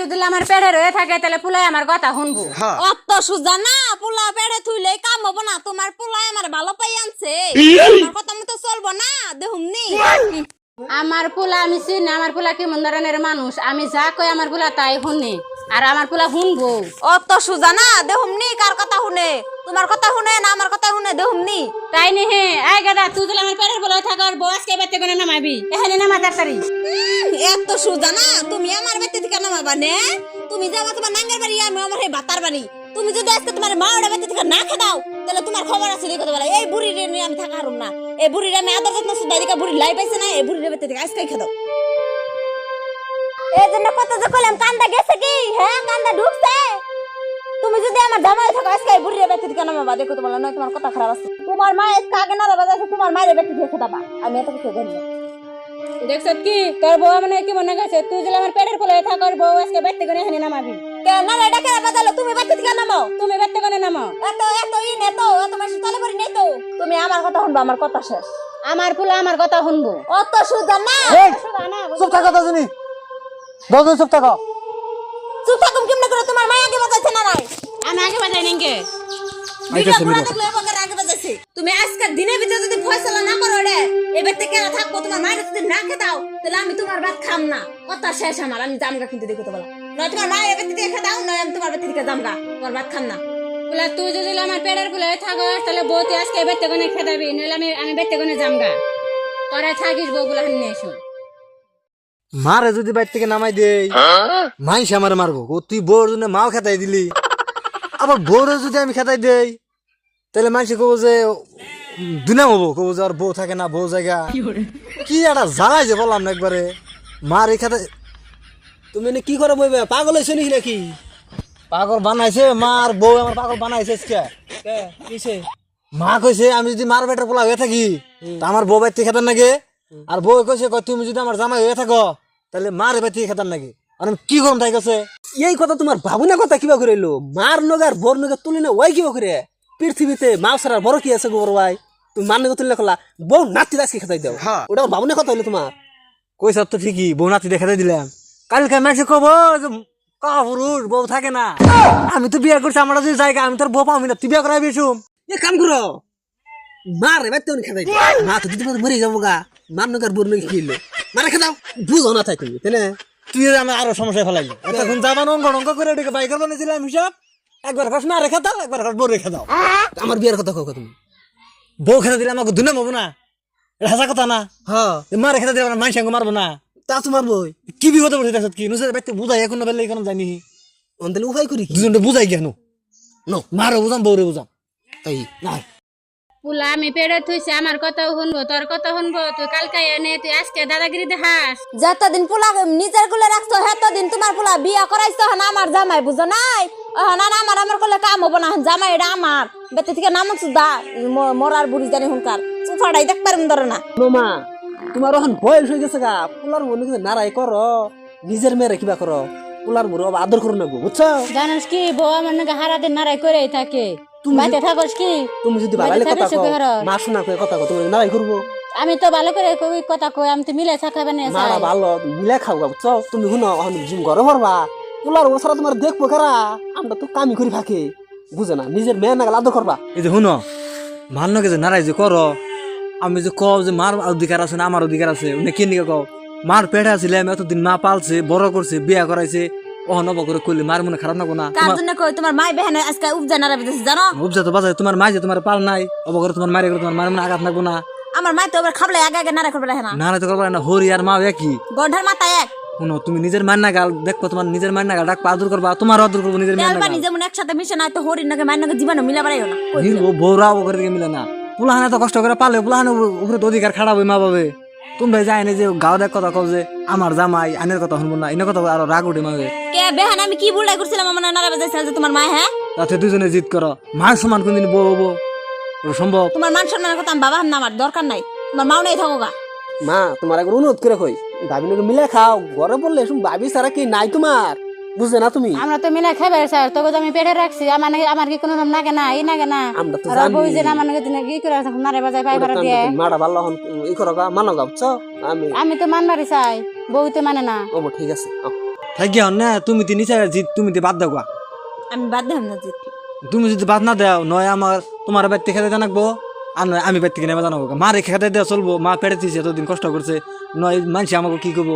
যদি আমার পেড়ে রয়ে থাকে তাহলে পুলাই আমার কথা শুনব। হ্যাঁ। অত সুজা না পোলা পেড়ে থুইলে কাম হব না। তোমার আমার ভালো পাই আনছে। আমার কথা মতো চলবো না দেহুমনি আমার পোলা আমি চিনি আমার পোলা কেমন ধরনের মানুষ? আমি যা কই আমার পোলা তাই শুনে আর আমার পোলা শুনব। অত সুজা না দেহুমনি কার কথা শুনে? তোমার কথা শুনে না আমার কথা শুনে দেহুমনি তাই নে হে। আই গাদা তুই যদি আমার পেটের বলে থাকো আর বউ আজকে বেতে করে নামাবি। এখানে নামা তাড়াতাড়ি এত সুজা না তুমি আমার বেতে থেকে নামাবা নে। তুমি যাবা তোমার নাঙ্গের বাড়ি আমি আমার এই বাতার বাড়ি। তুমি যদি আজকে তোমার মা ওটা বেতে থেকে না খেদাও তাহলে তোমার খবর আছে দেখো বলে। এই বুড়ি রে নিয়ে আমি থাকা হারুম না। এই বুড়ি রে আমি আদর যত্ন সুদাই দিকা বুড়ি লাই পাইছে না এই বুড়ি রে বেতে থেকে আজকে খেদাও। এই জন্য কত যে কইলাম কান্দা গেছে কি? হ্যাঁ কান্দা ঢুকছে। তুমি যদি আমার জামাই থাকো আজকে এই বুড়ি রে বেতে থেকে নামাবা দেখো তোমার নয় তোমার কথা খারাপ আছে। তোমার মা আগে না বাজাছে তোমার মায়ের বেতে থেকে খেদাবা আমি এত কিছু জানি দেখছ কি? তোর বউ মানে কি মনে গেছে তুই যদি আমার পেটের বলে থাকো আর বউ আজকে বেতে করে এখানে নামাবি। কেন না এটা কেন বাজালো তুমি বেতে থেকে নামাও। তুমি বেতে করে নামো এত এত ইন এত এত মাসে তলে পড়ি নেই তো তুমি আমার কথা শুনবা আমার কথা শেষ। আমার পোলা আমার কথা শুনব। অত সুন্দর না। এই চুপ থাকো দজনী দজনী চুপ থাকো। চুপ থাকুম কেমনে করে? তোমার মায়া আগে বাজাইছে না নাই? আমি আগে বাজাই পুরা দেখলে এবার আগে বাজাইছে। তুমি আজকের দিনের ভিতরে যদি ফয়সালা না করো রে এবার থেকে কেন থাকব তোমার মায়ের যদি না তাহলে আমি তোমার ভাত খাম না। কথা শেষ আমার আমি জামগা কিন্তু দেখো তো বলা নয় তোমার মায়ের বেতে থেকে খেয়ে দাও নয় আমি তোমার বেতে থেকে জামগা তোমার ভাত খাম না। বলে তুই যদি আমার পেটের বলে থাকো তাহলে বউ তুই আজকে বেতে করে খেদাবি নইলে আমি আমি বেতে করে যামগা তোরা থাকিস বউগুলো হান্নে এসো। মারে যদি বাইর থেকে নামাই দেই মাইস আমার মারবো। ও তুই বউর জন্য মাও খেতাই দিলি। আবার বউরে যদি আমি খেতাই দেই তাহলে মাইসে কব যে দুনাম হব। কব যে আর বউ থাকে না বউ জায়গা। কি একটা জ্বালাই যে বললাম না একবারে। মার এই খেতে তুমি কি করে বইবে? পাগল হয়েছে নাকি নাকি? পাগল বানাইছে মার বউ আমার পাগল বানাইছে মা কইছে আমি যদি মার বেটার পোলা হয়ে থাকি তা আমার বউ বাইতে খেতার নাকি? আর বউ কইছে কয় তুমি যদি আমার জামাই হয়ে থাকো তাহলে মার বাইতে খেতার নাকি? আর আমি কি করম তাই কাছে এই কথা তোমার ভাবনা কথা কিবা করে এলো? মার নগার বর নগা তুলি না ওই কিবা করে? পৃথিবীতে মা ছাড়া বড় কি আছে গোবর ভাই? তুমি মার নগা তুললে কলা বউ নাতি আজকে খেতাই দাও। ওটা ভাবনা কথা হলো তোমার। কইছ তো ঠিকই বউ নাতি দেখাতে দিলাম। কালকে মেসে কব যে কা পুরুষ বউ থাকে না। আমি তো বিয়ে করছি আমার যদি জায়গা আমি তোর বউ পাবি না তুই বিয়ে করাই বেশুম এ কাম করো। মার এবার তেমন খেতাই মা তো দিদি মরে যাব গা। বর নগা খেলো মারা খেদাও বুঝো না তাই তুমি তাই না? তুই যে আমার আরও সমস্যা ফেলাই তখন যাবান অঙ্ক অঙ্ক করে এটাকে বাইকের বানিয়েছিলাম হিসাব। একবার খাস না রেখে দাও একবার খাস বউ রেখে দাও। আমার বিয়ের কথা কও তুমি। বউ খেতে দিলে আমাকে দুনে পাবো না। এটা হাসা কথা না? হ্যাঁ। মা রেখে দিলে মাইসে মারবো না। তা তোমার বই কি বিপদ দেখছ কি? নুসে বাইতে বুঝাই এখন বেলে এখন জানি। অন্তলে উপায় করি কি? দুজনটা বুঝাই কেন নো। মারো বুঝাম বউরে বুঝাম। তাই না। পুলা আমি পেটে থুইছে আমার কথাও শুনব তোর কথা শুনব তুই কালকে এনে তুই আজকে দাদাগিরি দেখাস। যতদিন পোলা নিজের গুলে রাখছো হেতদিন তোমার পোলা বিয়া করাইছো না আমার জামাই বুঝো নাই? না না আমার আমার করলে কাম হব না জামাই এটা আমার। বেতে থেকে নাম দা মরার বুড়ি জানি হুনকার চুফাড়াই দেখ পারম ধরে না। মামা তোমার এখন বয়স হয়ে গেছে গা পোলার মনে কিন্তু নারাই করো। নিজের মেয়েরে কিবা করো পোলার মনে আদর করো না গো বুঝছ? জানিস কি বউ আমার নাকি হারা দিন নারাই করেই থাকে। বাড়িতে থাকস কি? তুমি যদি ভালো কথা কও মা শোনা কয়ে কথা কও তুমি নারাই করব আমি তো ভালো করে কই কথা কই আমি তো মিলে থাকাবে না ভালো মিলে খাও তুমি শুনো এখন জিম ঘরে ভরবা পোলার বছরা তোমার দেখব কারা? আমরা তো কামি করি ফাঁকে বুঝে না? নিজের মেয়ে নাগাল আদর করবা। এই যে শুনো মান্যকে যে নারাই যে করো আমি যে কও যে মার অধিকার আছে না আমার অধিকার আছে উনি কি নিকে কও? মার পেটে আসলে আমি এতদিন মা পালছে বড় করছে বিয়া করাইছে ও নব করে করলে মার মনে খারাপ নাগো না। কার জন্য কই তোমার মাই বেহেন আজকে উপজা নারা জানো? উপজা তো বাজায় তোমার মাই যে তোমার পাল নাই অবকরে তোমার মারে তোমার মার মনে আঘাত লাগবো না। আমার মাই তো আবার খাবলে আগে আগে নারা করবে না। না তো করব না হরি আর মা একই। গন্ধার মাথা এক। শুনো তুমি নিজের মায়ের না গাল দেখব তোমার নিজের মায়ের না গাল ডাক আদর করবা তোমার আদর করব নিজের মায়ের না তেলবানি যেমন একসাথে মিশে না তো হরিণ নাকি মায়ের নাকি জীবন মিলা বাড়াইও না। বৌরা অবকরে মিলে না। পুলাহানে তো কষ্ট করে পালে পুলাহানে উপরে তো অধিকার খারাপ মা পাবে তোমরা যায় না যে গাও দেখ কথা কও যে আমার জামাই আনের কথা শুনব না। এনে কথা আরও রাগ উঠে মাবে কে বেহান আমি কি বুড়াই করছিলাম আমার নানা বেঁধেছে যে তোমার মা হ্যাঁ তাতে দুজনে জিত করো মা সমান কোনদিন বউ হব? ওটা সম্ভব তোমার মান সম্মানের কথা আমি বাবা না আমার দরকার নাই। তোমার মাও নেই থাকো গা মা তোমার একবার অনুরোধ করে কই? ভাবি নাকি মিলে খাও। ঘরে বললে শুন ভাবি সারা কি নাই তোমার বুঝলে না তুমি? আমরা তো মিলে খাইবে স্যার তোকে আমি পেটে রাখছি আমার নাকি আমার কি কোনো নাম নাগে না এই নাগে না? আমরা তো জানি। যে আমার নাকি দিনে কি করে রাখছে, নারে বাজায় পাইবার দিয়ে। মাটা ভালো হন ই করো গা মানো গা বুঝছ? আমি আমি তো মানবারই চাই বউ তো মানে না। ও ঠিক আছে। থাকি হন না তুমি তো নিচে জিত তুমি তো বাদ দাও গা। আমি বাদ দিলাম না জিত। তুমি যদি বাদ না দাও নয় আমার তোমার বাড়িতে খেতে জানাকবো আর নয় আমি বাড়ি থেকে নেমে জানাব মারে খেতে দেওয়া চলবো মা পেটে দিয়েছে এতদিন কষ্ট করছে নয় মানুষ আমাকে কি করব?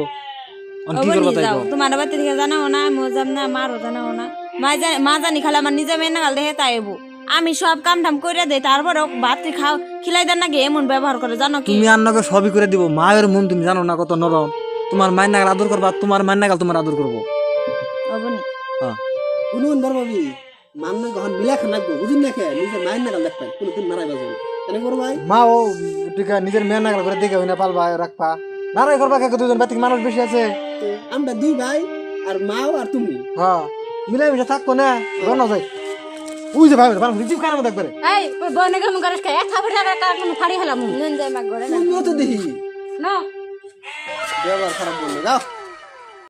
তোমার বাড়ি থেকে জানাও না আমিও না মারও জানাও না। মা জানি মা জানি খালে আমার নিজে মেয়ে নাগাল দেখে তাই আমি সব কাম টাম করে দেই তারপরে ভাত খাও খিলাই দেন নাকি এমন ব্যবহার করে জানো কি? তুমি আন্নাকে সবই করে দিব মায়ের মন তুমি জানো না কত নরম তোমার মায়ের নাগাল আদর করবা তোমার মায়ের নাগাল তোমার আদর করব অবনি। হ্যাঁ শুনুন বরবাবি না গহন মিলা খানা গো বুঝুন না নিজের মায়ের নাগাল দেখবেন কোনোদিন মারাই বাজবে কেন করো মা ও টিকা নিজের মেয়ের নাগাল করে দেখে না পালবা রাখবা নারাই করবা কাকে দুজন বাতিক মানুষ বেশি আছে। আমরা দুই ভাই আর মাও আর তুমি। হ্যাঁ মিলাই মিশে থাকতো না গণ যাই। ওই যে ভাই মানুষ রিজিভ খানা মতো একবারে এই ওই বনে গেম করিস কে? এক থাপড় টাকা কোন ফাড়ি হলাম। নুন যাই মাগ ঘরে না। তো দেখি। না। ব্যবহার খারাপ বললে যাও।